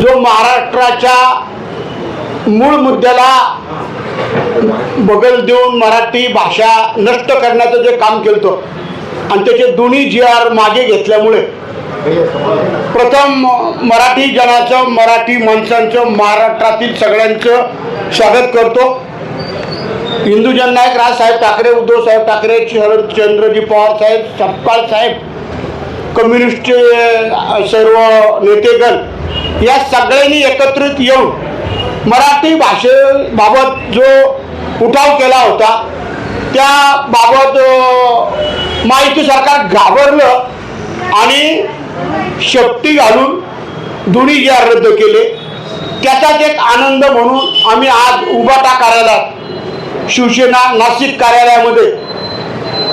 जो महाराष्ट्राच्या मूळ मुद्द्याला बगल देऊन मराठी भाषा नष्ट करण्याचं जे काम केलं आणि त्याचे दोन्ही जी आर मागे घेतल्यामुळे प्रथम मराठी जनाचं मराठी माणसांचं महाराष्ट्रातील सगळ्यांचं स्वागत करतो. हिंदू जननायक राजसाहेब ठाकरे उद्धव साहेब ठाकरे शरदचंद्रजी पवार साहेब सपकाळ साहेब कम्युनिस्टचे सर्व नेतेगण या सगळ्यांनी एकत्रित येऊन मराठी भाषेबाबत जो उठाव केला होता त्याबाबत माहिती सरकार घाबरलं आणि शेपटी घालून दोन्ही जे रद्द केले. त्याचाच एक आनंद म्हणून आम्ही आज उभाटा कार्यालयात शिवसेना नाशिक कार्यालयामध्ये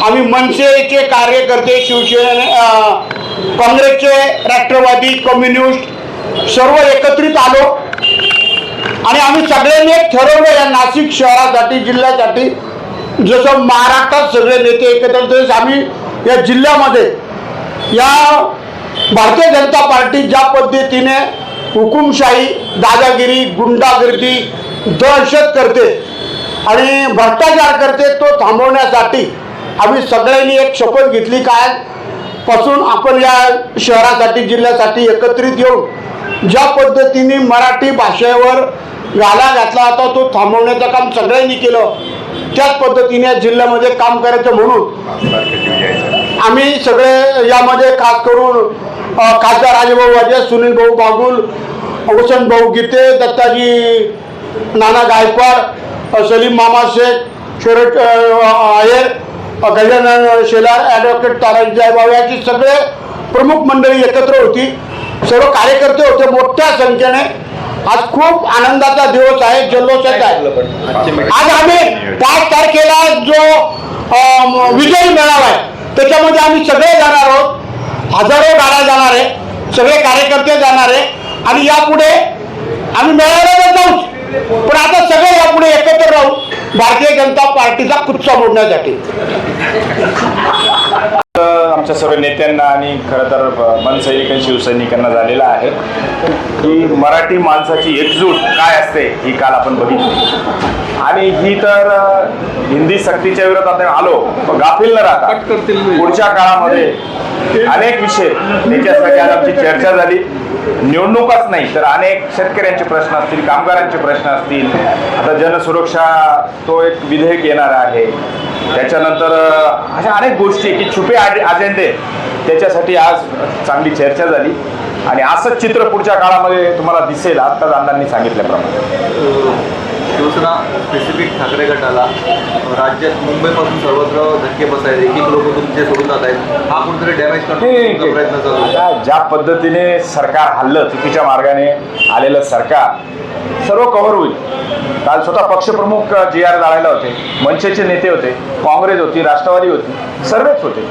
आम्ही मनसेचे कार्यकर्ते शिवसेने काँग्रेसचे राष्ट्रवादी कम्युनिस्ट सर्व एकत्रित आलो. आणि आम्ही सगळ्यांनी एक ठरवलं या नाशिक शहरासाठी जिल्ह्यासाठी. जसं महाराष्ट्रात सगळे नेते एकत्र आम्ही या जिल्ह्यामध्ये या भारतीय जनता पार्टी ज्या पद्धतीने हुकुमशाही दादागिरी गुंडागिरी दहशत करते आणि भ्रष्टाचार करते तो थांबवण्यासाठी आम्ही सगळ्यांनी एक शपथ घेतली. काय? पासून आपण या शहरासाठी जिल्ह्यासाठी एकत्रित येऊन ज्या पद्धतीने मराठी भाषेवर घाला घातला होता तो थांबवण्याचं काम सगळ्यांनी केलं त्याच पद्धतीने या जिल्ह्यामध्ये काम करायचं म्हणून आम्ही सगळे यामध्ये खास करून खासदार राजेभाऊ वाजे सुनील भाऊ बागुल वसंत भाऊ गीते दत्ताजी नाना गायकवाड सलीम मामा शेख शोर अ, आयर गजानन शेलार ॲडव्होकेट ताराजी जयभाऊ याची सगळे प्रमुख मंडळी एकत्र होती. सर्व कार्यकर्ते होते मोठ्या संख्येने. आज खूप आनंदाचा दिवस आहे जल्लोषाचा आहे. आज आम्ही पाच तारखेला जो विजयी मेळावा आहे त्याच्यामध्ये आम्ही सगळे जाणार आहोत. हजारो गाड्या जाणार आहे सगळे कार्यकर्ते जाणार आहे. आणि यापुढे आम्ही मेळाव्याला जाऊ पण आता सगळे यापुढे एकत्र राहू भारतीय जनता पार्टीचा कुच्चा मोडण्यासाठी. आमच्या सर्व नेत्यांना आणि खरं तर मनसैनिक आणि शिवसैनिकांना झालेला आहे. की मराठी माणसाची एकजूट काय असते ही काल आपण बघितली. आणि ही तर हिंदी सक्तीच्या विरोधात आलो गाफील न राहता पुढच्या काळामध्ये अनेक विषय त्याच्यासाठी आज आमची चर्चा झाली. निवडणूकच नाही तर अनेक शेतकऱ्यांचे प्रश्न असतील कामगारांचे प्रश्न असतील. आता जनसुरक्षा तो एक विधेयक येणार आहे. त्याच्यानंतर अशा अनेक गोष्टी की छुपे अजेंडे त्याच्यासाठी आज चांगली चर्चा झाली. आणि असंच चित्र पुढच्या काळामध्ये तुम्हाला दिसेल आत्ताच अण्णांनी सांगितल्याप्रमाणे. शिवसेना स्पेसिफिक ठाकरे गटाला राज्यात मुंबईपासून सर्वत्र धक्के बसायचे एक लोक तुमचे सोडून जात आहेत हा कुठेतरी डॅमेज करण्याचा प्रयत्न चालू आता ज्या पद्धतीने सरकार हल्लं चुकीच्या मार्गाने आलेलं सरकार सर्व कव्हर होईल. काल स्वतः पक्षप्रमुख जी आर जाळायला होते मनसेचे नेते होते काँग्रेस होती राष्ट्रवादी होती सर्वच होते.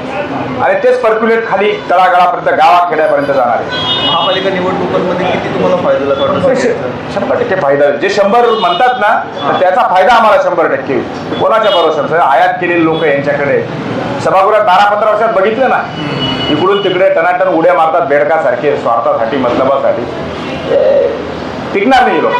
आणि तेच पर्क्युलेट खाली तळागाळापर्यंत गावाखेड्यापर्यंत जाणार. आहे महापालिका निवडणुकांमध्ये किती तुम्हाला फायदा शंभर टक्के फायदा. जे शंभर म्हणतात ना त्याचा फायदा आम्हाला शंभर टक्के होईल. कोणाच्या भरोसा आयात केलेले लोक यांच्याकडे सभागृहात बारा पंधरा वर्षात बघितलं ना इकडून तिकडे टनाटन उड्या मारतात बेडकासारखे स्वार्थासाठी मतलबासाठी. टिकणार नाही लोक.